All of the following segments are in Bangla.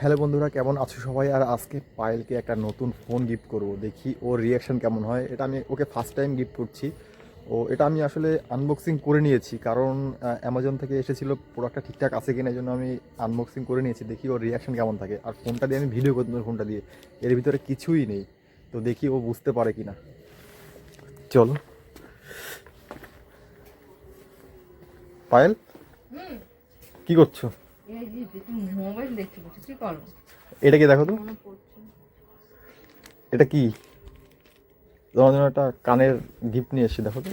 হ্যালো বন্ধুরা কেমন আছো সবাই? আর আজকে পায়েলকে একটা নতুন ফোন গিফট করব। দেখি ওর রিয়াকশান কেমন হয়। এটা আমি ওকে ফার্স্ট টাইম গিফট করছি। ও এটা আমি আসলে আনবক্সিং করে নিয়েছি কারণ অ্যামাজন থেকে এসেছিল প্রোডাক্টটা ঠিকঠাক আছে কিনা এই জন্য আমি আনবক্সিং করে নিয়েছি। দেখি ওর রিয়াকশন কেমন থাকে। আর ফোনটা দিয়ে আমি ভিডিও করতে ফোনটা দিয়ে। এর ভিতরে কিছুই নেই। তো দেখি ও বুঝতে পারে কি না চলো। পায়েল? কি করছ? এই যে একটু মোবাইল দেখতে বসে কি করব এটা কি দেখো তো? এটা কি? তোমার জন্য একটা কানের গিফট নিয়ে এসেছি দেখো তো।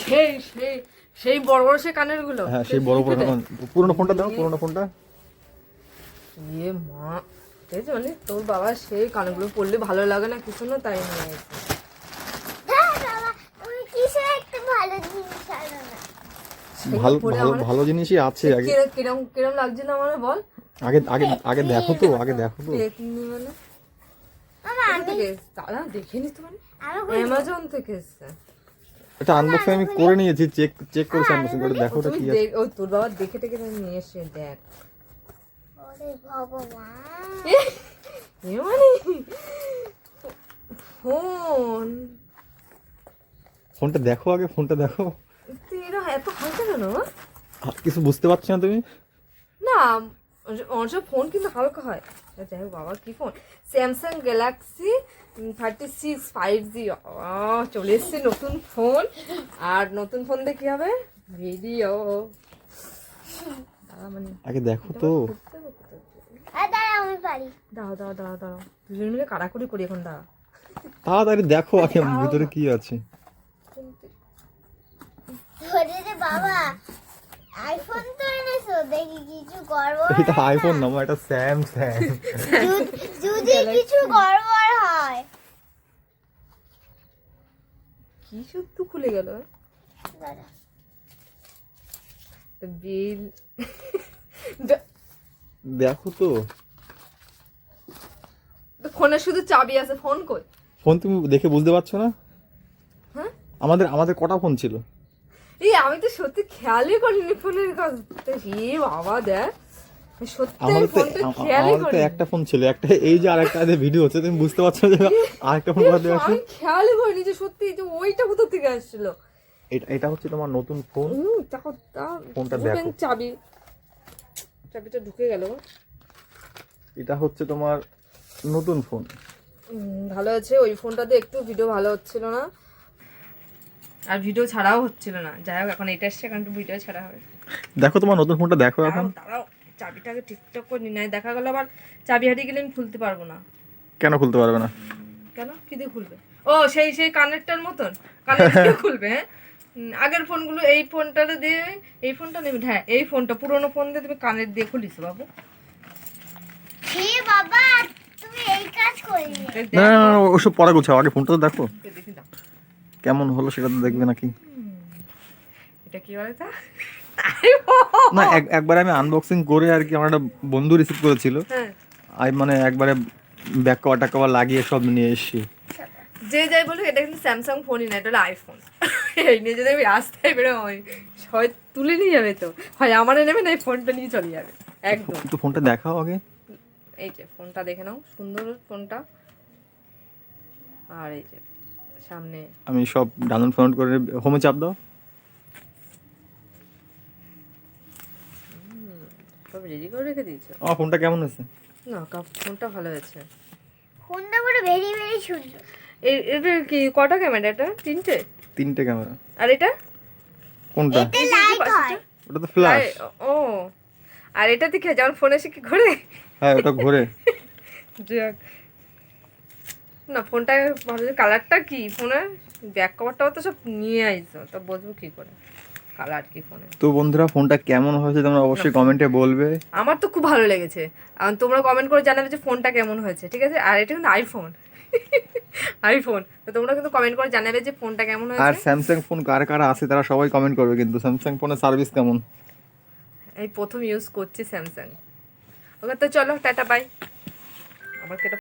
সেই সেই সেই বড় বড় সে কানেরগুলো হ্যাঁ সেই বড় বড় এখন পুরোনো ফোনটা দাও পুরোনো ফোনটা। ইয়ে মা মানে তোর বাবা সেই কানগুলো পরলে ভালো লাগে না কিছু না তাই নিয়ে এসেছে হ্যাঁ বাবা তুমি কিসের একটা ভালো জিনিস আনো না সেই ভালো ভালো ভালো জিনিসই আছে আগে। কিরম কিরম লাগছিল আমার বল? আগে আগে আগে দেখো তো আগে দেখো তো। মানে? দাদা দেখে মানে। অ্যামাজন থেকে এসছে। এটা আনবক্সিং আমি করে নিয়েছি চেক চেক করেছি আনবক্সিং করে দেখো ওটা কি আছে। দেখ- ওই তোর বাবা দেখে টেকে নিয়ে এসে দেখ। ওরে ভগবান। এ মানে? ফোন। ফোনটা দেখো আগে ফোনটা দেখো। এত হালকা কেন? কিছু বুঝতে পারছ না তুমি? না অনেক ফোন কিন্তু হালকা হয়। যাই হোক বাবা কি phone Samsung Galaxy thirty six five G চলে এসছে নতুন ফোন আর নতুন ফোন দিয়ে কি হবে? ভিডিও মানে আগে দেখো তো। দাও দাও দাও দাও দুজন মিলে কাড়াকুড়ি করি এখন দাও তাড়াতাড়ি দেখো আগে ভিতরে কি আছে। বাবা আইফোন তো এনেছো? দেখি কিছু গড়বড় এটা আইফোন না? আমার এটা স্যামসাং যদি- যদি কিছু গড়বড় হয়। কি সত্যি খুলে গেল? বিল দেখো তো ফোনে শুধু চাবি আছে ফোন কই? ফোন তুমি দেখে বুঝতে পারছ না? হ্যাঁ? আমাদের আমাদের কটা ফোন ছিল? এই আমি তো সত্যি খেয়ালই করিনি ফোনের কথা হে বাবা দেখ। তো তো একটা ফোন ছিল একটা এই যে আরেকটা ভিডিও হচ্ছে তুমি বুঝতে পারছ না যে আরেকটা ফোন আমি খেয়ালই করিনি যে সত্যি যে ওইটা কোথা থেকে আসছিল। এটা এটা হচ্ছে তোমার নতুন ফোন। ফোনটা দেখো। চাবি। চাবিটা ঢুকে গেল। এটা হচ্ছে তোমার নতুন ফোন। ভালো আছে ওই ফোনটাতে একটু ভিডিও ভালো হচ্ছিল না। আর ভিডিও ছাড়াও হচ্ছিল না। যাই হোক এখন এটা এসছে এখন একটু ভিডিও ছাড়া হবে। দেখো তোমার নতুন ফোনটা দেখো এখন। দাঁড়াও চাবিটাকে ঠিকঠাক করে নি। নাই দেখা গেল আবার চাবি হারিয়ে গেলে আমি খুলতে পারব না। কেন খুলতে পারবে না? কেন? কি দিয়ে খুলবে? ও সেই সেই কানেক্টার মতন। কানেক্ট দিয়ে খুলবে হ্যাঁ? আগের ফোনগুলো এই ফোনটাতে দিয়ে এই ফোনটা নেবে হ্যাঁ এই ফোনটা পুরোনো ফোন দিয়ে তুমি কানেক্ট দিয়ে খুলিস বাবু। হে বাবা তুমি এই কাজ করলে না না, না, ওসব পরে গুছাও আগে ফোনটা তো দেখো। দেখি দাও। কেমন হলো সেটা তো দেখবে নাকি? এটা কি বলে তা না একবার আমি আনবক্সিং করে আর কি আমার একটা বন্ধু রিসিভ করেছিল। হ্যাঁ। আমি মানে একবারে ব্যাক কভার টাকা লাগিয়ে সব নিয়ে এসেছি। যে যাই বলুক এটা কিন্তু স্যামসাং ফোনই না এটা হলো আইফোন এই নিয়ে যদি আমি রাস্তায় বেরো হয় হয় তুলে নিয়ে যাবে তো হয় আমারে নেবে না এই ফোনটা নিয়ে চলে যাবে। একদম। তো ফোনটা দেখাও আগে। এই যে ফোনটা দেখে নাও সুন্দর ফোনটা আর এই যে সামনে। আমি সব ডাউনলোড ফাউনলোড করে হোমে চাপ দাও। সব রেডি করে রেখে দিয়েছ? আমার ফোনটা কেমন আছে? না কাপ ফোনটা ভালো হয়েছে ফোনটা পুরো ভেরি ভেরি সুন্দর। এই এটা কি কটা ক্যামেরা এটা? তিনটে? তিনটে ক্যামেরা আর এটা? কোনটা? হয়। ওটা তো ফ্ল্যাশ ও আর এটা দেখে যেমন ফোনে এসে কি করে হ্যাঁ ওটা ঘোরে। যাক। না ফোনটা ভালো কালারটা কি? ফোনের ব্যাক কভারটাও তো সব নিয়ে আইছো তা বুঝব কি করে? কালার কি ফোনে? তো বন্ধুরা ফোনটা কেমন হয়েছে তোমরা অবশ্যই কমেন্টে বলবে। আমার তো খুব ভালো লেগেছে। আর তোমরা কমেন্ট করে জানাবে যে ফোনটা কেমন হয়েছে ঠিক আছে? আর এটা কিন্তু আইফোন আইফোন তো তোমরা কিন্তু কমেন্ট করে জানাবে যে ফোনটা কেমন হয়েছে। আর স্যামসাং ফোন কার কার আছে তারা সবাই কমেন্ট করবে কিন্তু। স্যামসাং ফোনের সার্ভিস কেমন? এই প্রথম ইউজ করছি স্যামসাং ওকে তো চলো টাটা বাই আবার কেটে